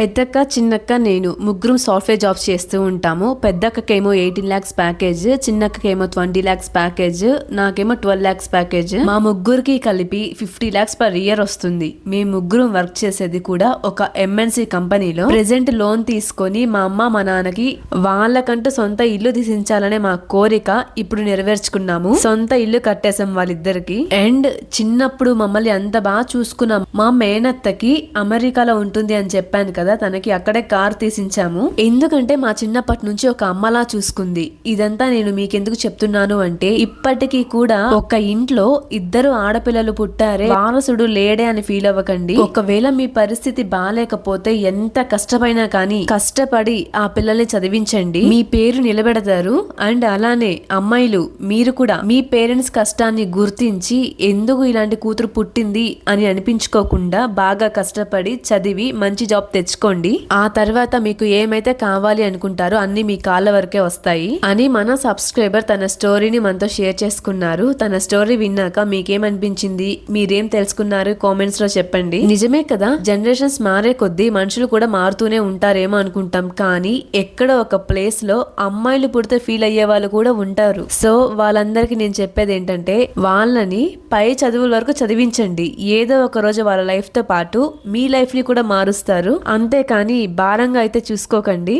పెద్దక్క చిన్నక్క నేను ముగ్గురం సాఫ్ట్వేర్ జాబ్స్ చేస్తూ ఉంటాము. పెద్దక్కకేమో ఎయిటీన్ ల్యాక్స్ ప్యాకేజ్ చిన్నక్కకేమో ట్వంటీ ల్యాక్స్ ప్యాకేజ్ నాకేమో ట్వెల్వ్ ల్యాక్స్ ప్యాకేజ్ మా ముగ్గురికి కలిపి ఫిఫ్టీ ల్యాక్స్ పర్ ఇయర్ వస్తుంది. మేము ముగ్గురం వర్క్ చేసేది కూడా ఒక ఎంఎన్సి కంపెనీలో. ప్రెసెంట్ లోన్ తీసుకొని మా అమ్మ మా నాన్నకి వాళ్ళకంటూ సొంత ఇల్లు తీసించాలనే మా కోరిక ఇప్పుడు నెరవేర్చుకున్నాము. సొంత ఇల్లు కట్టేసాం వాళ్ళిద్దరికి. అండ్ చిన్నప్పుడు మమ్మల్ని అంత బాగా చూసుకున్నాం మా మేనత్తకి అమెరికాలో ఉంటుంది అని చెప్పాను కదా తనకి అక్కడే కార్ తీసించాము. ఎందుకంటే మా చిన్నప్పటి నుంచి ఒక అమ్మలా చూసుకుంది. ఇదంతా నేను మీకెందుకు చెప్తున్నాను అంటే ఇప్పటికీ కూడా ఒక ఇంట్లో ఇద్దరు ఆడపిల్లలు పుట్టారే వారసుడు లేడే అని ఫీల్ అవ్వకండి. ఒకవేళ మీ పరిస్థితి బాగాలేకపోతే ఎంత కష్టమైనా కానీ కష్టపడి ఆ పిల్లల్ని చదివించండి. మీ పేరు నిలబెడతారు. అండ్ అలానే అమ్మాయిలు మీరు కూడా మీ పేరెంట్స్ కష్టాన్ని గుర్తించి ఎందుకు ఇలాంటి కూతురు పుట్టింది అని అనిపించుకోకుండా బాగా కష్టపడి చదివి మంచి జాబ్ తెచ్చుకో తెచ్చుకోండి ఆ తర్వాత మీకు ఏమైతే కావాలి అనుకుంటారో అన్ని మీ కాళ్ళ వరకే వస్తాయి. అని మన సబ్స్క్రైబర్ తన స్టోరీని మనతో షేర్ చేసుకున్నారు. తన స్టోరీ విన్నాక మీకేమనిపించింది? మీరేం తెలుసుకున్నారు? కామెంట్స్లో చెప్పండి. నిజమే కదా జనరేషన్స్ మారే కొద్దీ మనుషులు కూడా మారుతూనే ఉంటారేమో అనుకుంటాం. కానీ ఎక్కడో ఒక ప్లేస్లో అమ్మాయిలు పుడితే ఫీల్ అయ్యే వాళ్ళు కూడా ఉంటారు. సో వాళ్ళందరికీ నేను చెప్పేది ఏంటంటే వాళ్ళని పై చదువుల వరకు చదివించండి. ఏదో ఒక రోజు వాళ్ళ లైఫ్తో పాటు మీ లైఫ్ని కూడా మారుస్తారు. అంతేకాని భారంగా అయితే చూసుకోకండి.